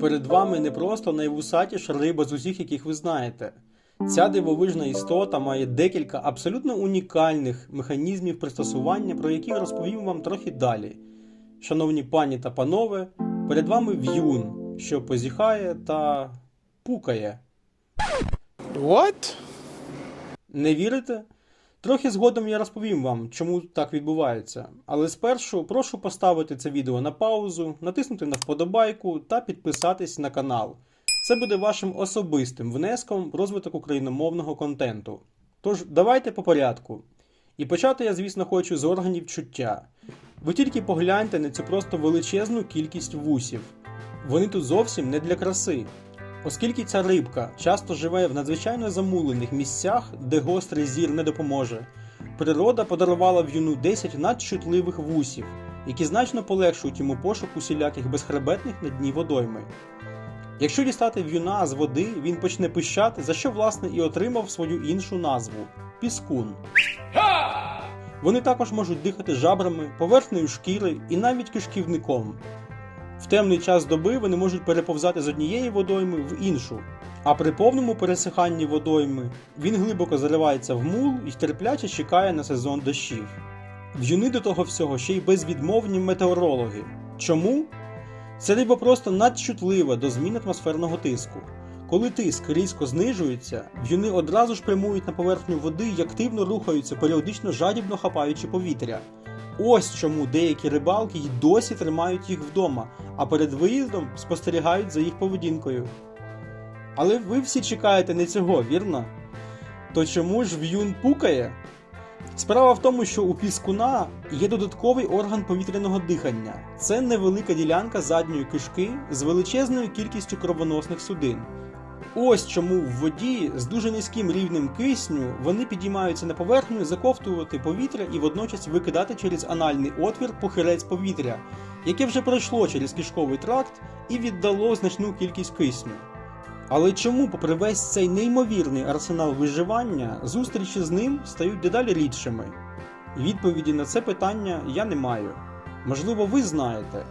Перед вами не просто найвусатіша риба з усіх, яких ви знаєте. Ця дивовижна істота має декілька абсолютно унікальних механізмів пристосування, про які розповім вам трохи далі. Шановні пані та панове, перед вами в'юн, що позіхає та пукає. What? Не вірите? Трохи згодом я розповім вам, чому так відбувається. Але спершу прошу поставити це відео на паузу, натиснути на вподобайку та підписатись на канал. Це буде вашим особистим внеском в розвиток україномовного контенту. Тож давайте по порядку. І почати я, звісно, хочу з органів чуття. Ви тільки погляньте на цю просто величезну кількість вусів. Вони тут зовсім не для краси. Оскільки ця рибка часто живе в надзвичайно замулених місцях, де гострий зір не допоможе, природа подарувала в'юну 10 надчутливих вусів, які значно полегшують йому пошук усіляких безхребетних на дні водойми. Якщо дістати в'юна з води, він почне пищати, за що власне і отримав свою іншу назву піскун. Вони також можуть дихати жабрами, поверхнею шкіри і навіть кишківником. Темний час доби вони можуть переповзати з однієї водойми в іншу, а при повному пересиханні водойми він глибоко заривається в мул і терпляче чекає на сезон дощів. В'юни до того всього ще й безвідмовні метеорологи. Чому? Ця риба просто надчутлива до змін атмосферного тиску. Коли тиск різко знижується, в'юни одразу ж прямують на поверхню води і активно рухаються, періодично жадібно хапаючи повітря. Ось чому деякі рибалки й досі тримають їх вдома, а перед виїздом спостерігають за їх поведінкою. Але ви всі чекаєте не цього, вірно? То чому ж в'юн пукає? Справа в тому, що у піскуна є додатковий орган повітряного дихання. Це невелика ділянка задньої кишки з величезною кількістю кровоносних судин. Ось чому в воді з дуже низьким рівнем кисню вони підіймаються на поверхню, заковтувати повітря і водночас викидати через анальний отвір похирець повітря, яке вже пройшло через кишковий тракт і віддало значну кількість кисню. Але чому, попри весь цей неймовірний арсенал виживання, зустрічі з ним стають дедалі рідшими? Відповіді на це питання я не маю. Можливо, ви знаєте.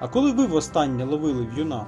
А коли ви востаннє ловили в'юна?